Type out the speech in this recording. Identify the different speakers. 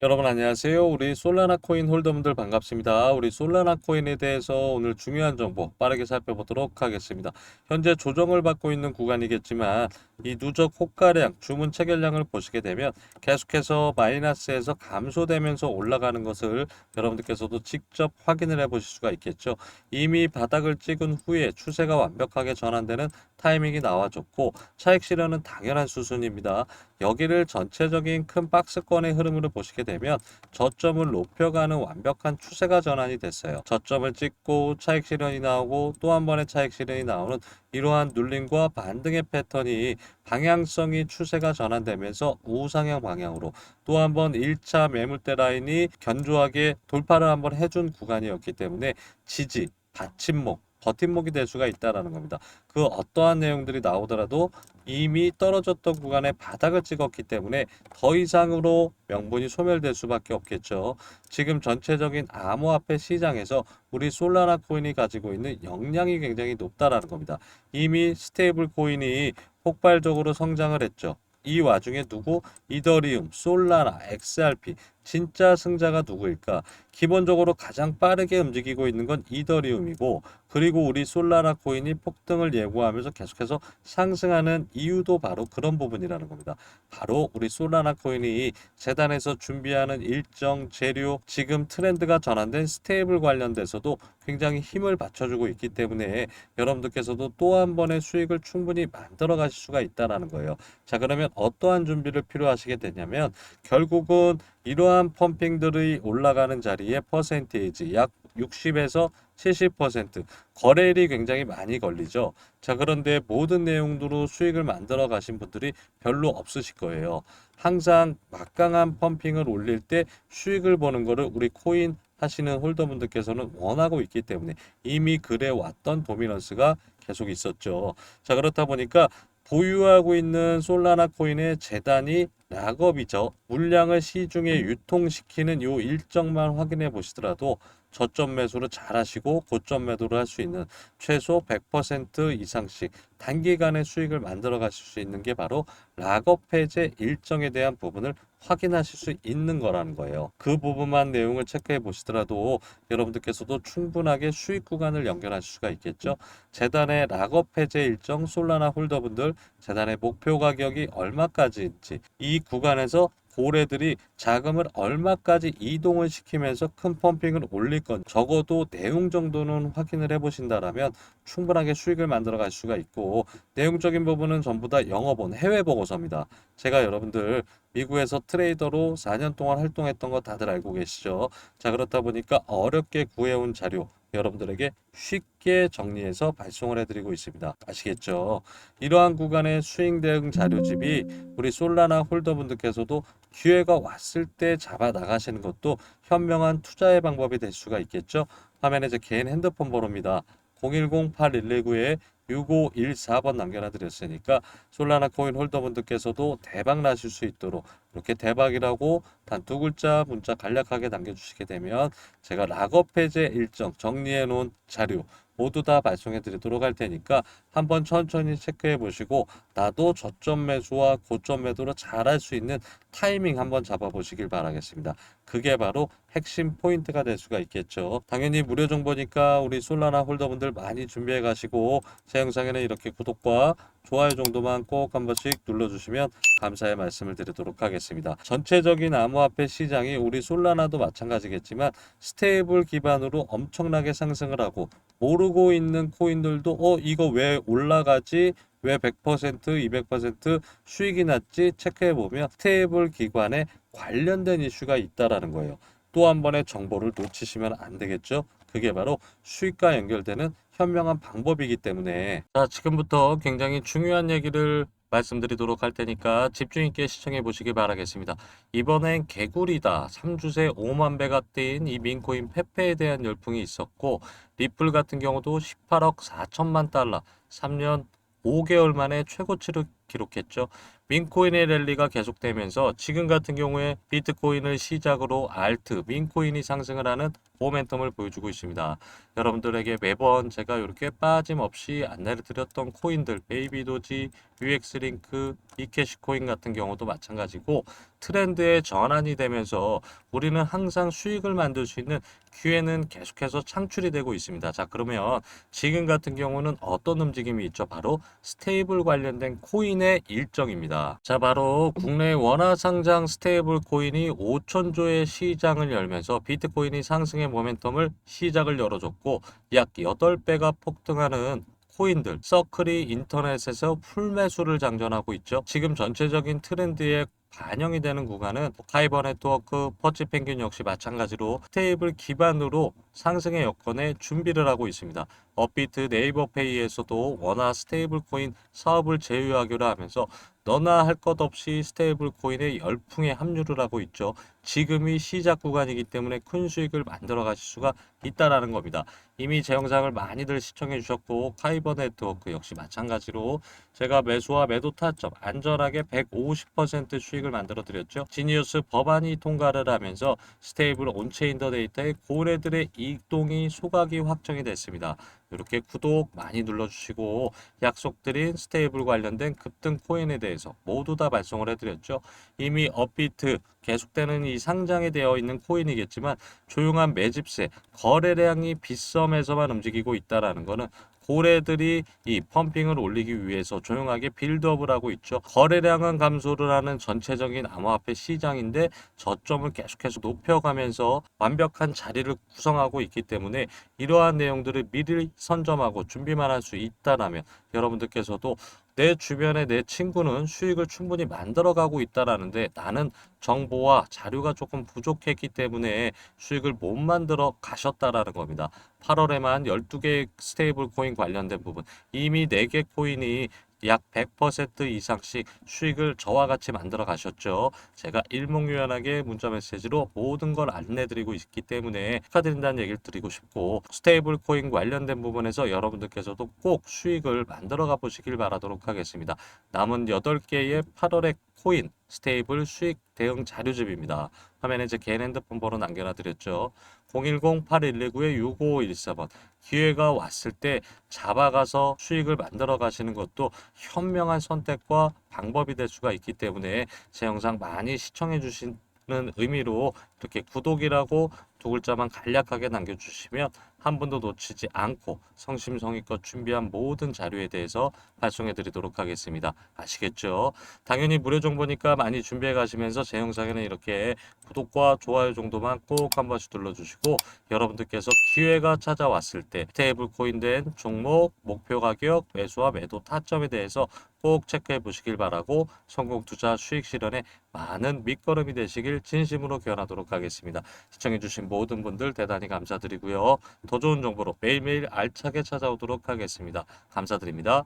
Speaker 1: 여러분 안녕하세요. 우리 솔라나 코인 홀더분들 반갑습니다. 우리 솔라나 코인에 대해서 오늘 중요한 정보 빠르게 살펴보도록 하겠습니다. 현재 조정을 받고 있는 구간이겠지만 이 누적 호가량, 주문 체결량을 보시게 되면 계속해서 마이너스에서 감소되면서 올라가는 것을 여러분들께서도 직접 확인을 해 보실 수가 있겠죠. 이미 바닥을 찍은 후에 추세가 완벽하게 전환되는 타이밍이 나와줬고 차익 실현은 당연한 수순입니다. 여기를 전체적인 큰 박스권의 흐름으로 보시게 되면 저점을 높여가는 완벽한 추세가 전환이 됐어요. 저점을 찍고 차익 실현이 나오고 또 한 번의 차익 실현이 나오는 이러한 눌림과 반등의 패턴이 방향성이 추세가 전환되면서 우상향 방향으로 또 한 번 1차 매물대 라인이 견조하게 돌파를 한번 해준 구간이었기 때문에 지지, 받침목, 버팀목이 될 수가 있다라는 겁니다. 그 어떠한 내용들이 나오더라도 이미 떨어졌던 구간에 바닥을 찍었기 때문에 더 이상으로 명분이 소멸될 수밖에 없겠죠. 지금 전체적인 암호화폐 시장에서 우리 솔라나 코인이 가지고 있는 역량이 굉장히 높다라는 겁니다. 이미 스테이블 코인이 폭발적으로 성장을 했죠. 이 와중에 누구? 이더리움, 솔라나, XRP 진짜 승자가 누구일까? 기본적으로 가장 빠르게 움직이고 있는 건 이더리움이고 그리고 우리 솔라나 코인이 폭등을 예고하면서 계속해서 상승하는 이유도 바로 그런 부분이라는 겁니다. 바로 우리 솔라나 코인이 재단에서 준비하는 일정 재료 지금 트렌드가 전환된 스테이블 관련돼서도 굉장히 힘을 받쳐주고 있기 때문에 여러분들께서도 또 한 번의 수익을 충분히 만들어 가실 수가 있다라는 거예요. 자 그러면 어떠한 준비를 필요하시게 되냐면 결국은 이러한 펌핑들이 올라가는 자리에 퍼센테이지 약 60에서 70% 거래일이 굉장히 많이 걸리죠. 자, 그런데 모든 내용으로 수익을 만들어 가신 분들이 별로 없으실 거예요. 항상 막강한 펌핑을 올릴 때 수익을 보는 거를 우리 코인 하시는 홀더분들께서는 원하고 있기 때문에 이미 그래 왔던 도미넌스가 계속 있었죠. 자, 그렇다 보니까 보유하고 있는 솔라나 코인의 재단이 락업이죠. 물량을 시중에 유통시키는 요 일정만 확인해 보시더라도 저점 매수를 잘 하시고 고점 매도를 할 수 있는 최소 100% 이상씩 단기간에 수익을 만들어 가실 수 있는 게 바로 락업 해제 일정에 대한 부분을 확인하실 수 있는 거라는 거예요. 그 부분만 내용을 체크해 보시더라도 여러분들께서도 충분하게 수익 구간을 연결하실 수가 있겠죠. 재단의 락업 해제 일정 솔라나 홀더분들 재단의 목표 가격이 얼마까지인지 이 구간에서 고래들이 자금을 얼마까지 이동을 시키면서 큰 펌핑을 올릴 건 적어도 내용 정도는 확인을 해 보신다라면 충분하게 수익을 만들어 갈 수가 있고 내용적인 부분은 전부 다 영어본 해외 보고서입니다. 제가 여러분들 미국에서 트레이더로 4년 동안 활동했던 거 다들 알고 계시죠? 자, 그렇다 보니까 어렵게 구해온 자료 여러분들에게 쉽게 정리해서 발송을 해드리고 있습니다. 아시겠죠? 이러한 구간의 수익 대응 자료집이 우리 솔라나 홀더분들께서도 기회가 왔을 때 잡아 나가시는 것도 현명한 투자의 방법이 될 수가 있겠죠? 화면에 제 개인 핸드폰 번호입니다. 010-8119에 6514번 남겨놔 드렸으니까 솔라나 코인 홀더분들께서도 대박 나실 수 있도록 이렇게 대박이라고 단 두 글자 문자 간략하게 남겨주시게 되면 제가 락업 해제 일정 정리해 놓은 자료 모두 다 발송해 드리도록 할 테니까 한번 천천히 체크해 보시고 나도 저점 매수와 고점 매도를 잘할 수 있는 타이밍 한번 잡아 보시길 바라겠습니다. 그게 바로 핵심 포인트가 될 수가 있겠죠. 당연히 무료 정보니까 우리 솔라나 홀더분들 많이 준비해 가시고 제 영상에는 이렇게 구독과 좋아요 정도만 꼭 한 번씩 눌러주시면 감사의 말씀을 드리도록 하겠습니다. 전체적인 암호화폐 시장이 우리 솔라나도 마찬가지겠지만 스테이블 기반으로 엄청나게 상승을 하고 모르고 있는 코인들도 어 이거 왜 올라가지 왜 100% 200% 수익이 났지 체크해 보면 스테이블 기관에 관련된 이슈가 있다라는 거예요. 또 한 번의 정보를 놓치시면 안 되겠죠. 그게 바로 수익과 연결되는 현명한 방법이기 때문에 자 지금부터 굉장히 중요한 얘기를 말씀드리도록 할 테니까 집중 있게 시청해 보시기 바라겠습니다. 이번엔 개구리다 3주새 5만 배가 뛴 이 민코인 페페에 대한 열풍이 있었고 리플 같은 경우도 18억 4천만 달러 3년 5개월 만에 최고치를 기록했죠. 민코인의 랠리가 계속되면서 지금 같은 경우에 비트코인을 시작으로 알트, 민코인이 상승을 하는 모멘텀을 보여주고 있습니다. 여러분들에게 매번 제가 이렇게 빠짐없이 안내를 드렸던 코인들, 베이비도지, UX링크, 이캐시코인 같은 경우도 마찬가지고 트렌드의 전환이 되면서 우리는 항상 수익을 만들 수 있는 기회는 계속해서 창출이 되고 있습니다. 자, 그러면 지금 같은 경우는 어떤 움직임이 있죠? 바로 스테이블 관련된 코인 의 일정입니다. 자, 바로 국내 원화 상장 스테이블 코인이 5천조의 시장을 열면서 비트코인이 상승의 모멘텀을 시작을 열어줬고 약 8배가 폭등하는 코인들, 서클이 인터넷에서 풀매수를 장전하고 있죠. 지금 전체적인 트렌드에 반영이 되는 구간은 카이버 네트워크, 퍼치 펭귄 역시 마찬가지로 스테이블 기반으로 상승의 여건에 준비를 하고 있습니다. 업비트, 네이버페이에서도 원화 스테이블 코인 사업을 제휴하기로 하면서 너나 할 것 없이 스테이블 코인의 열풍에 합류를 하고 있죠. 지금이 시작 구간이기 때문에 큰 수익을 만들어 가실 수가 있다라는 겁니다. 이미 제 영상을 많이들 시청해 주셨고 카이버 네트워크 역시 마찬가지로 제가 매수와 매도 타점 안전하게 150% 수익을 만들어 드렸죠. 지니어스 법안이 통과를 하면서 스테이블 온체인 더 데이터의 고래들의 이동이 소각이 확정이 됐습니다. 이렇게 구독 많이 눌러주시고 약속드린 스테이블 관련된 급등 코인에 대해서 모두 다 발송을 해드렸죠. 이미 업비트 계속되는 이 상장이 되어 있는 코인이겠지만 조용한 매집세 거래량이 빗썸에서만 움직이고 있다라는 거는 고래들이 이 펌핑을 올리기 위해서 조용하게 빌드업을 하고 있죠. 거래량은 감소를 하는 전체적인 암호화폐 시장인데 저점을 계속해서 높여가면서 완벽한 자리를 구성하고 있기 때문에 이러한 내용들을 미리 선점하고 준비만 할 수 있다라면 여러분들께서도 내 주변에 내 친구는 수익을 충분히 만들어가고 있다라는데 나는 정보와 자료가 조금 부족했기 때문에 수익을 못 만들어 가셨다라는 겁니다. 8월에만 12개 스테이블 코인 관련된 부분 이미 4개 코인이 약 100% 이상씩 수익을 저와 같이 만들어 가셨죠. 제가 일목요연하게 문자 메시지로 모든 걸 안내드리고 있기 때문에 축하드린다는 얘기를 드리고 싶고 스테이블 코인 관련된 부분에서 여러분들께서도 꼭 수익을 만들어 가 보시길 바라도록 하겠습니다. 남은 8개의 8월의 코인 스테이블 수익 대응 자료집입니다. 화면에 제 개인 핸드폰 번호 남겨놔 드렸죠. 010-8119-6514번. 기회가 왔을 때 잡아가서 수익을 만들어 가시는 것도 현명한 선택과 방법이 될 수가 있기 때문에 제 영상 많이 시청해 주시는 의미로 이렇게 구독이라고 두 글자만 간략하게 남겨주시면 한 분도 놓치지 않고 성심성의껏 준비한 모든 자료에 대해서 발송해 드리도록 하겠습니다. 아시겠죠? 당연히 무료 정보니까 많이 준비해 가시면서 제 영상에는 이렇게 구독과 좋아요 정도만 꼭 한 번씩 눌러주시고 여러분들께서 기회가 찾아왔을 때 테이블 코인된 종목, 목표 가격, 매수와 매도 타점에 대해서 꼭 체크해 보시길 바라고 성공 투자 수익 실현에 많은 밑거름이 되시길 진심으로 기원하 도록 하겠습니다. 시청해 주신 모든 분들 대단히 감사드리고요. 더 좋은 정보로 매일매일 알차게 찾아오도록 하겠습니다. 감사드립니다.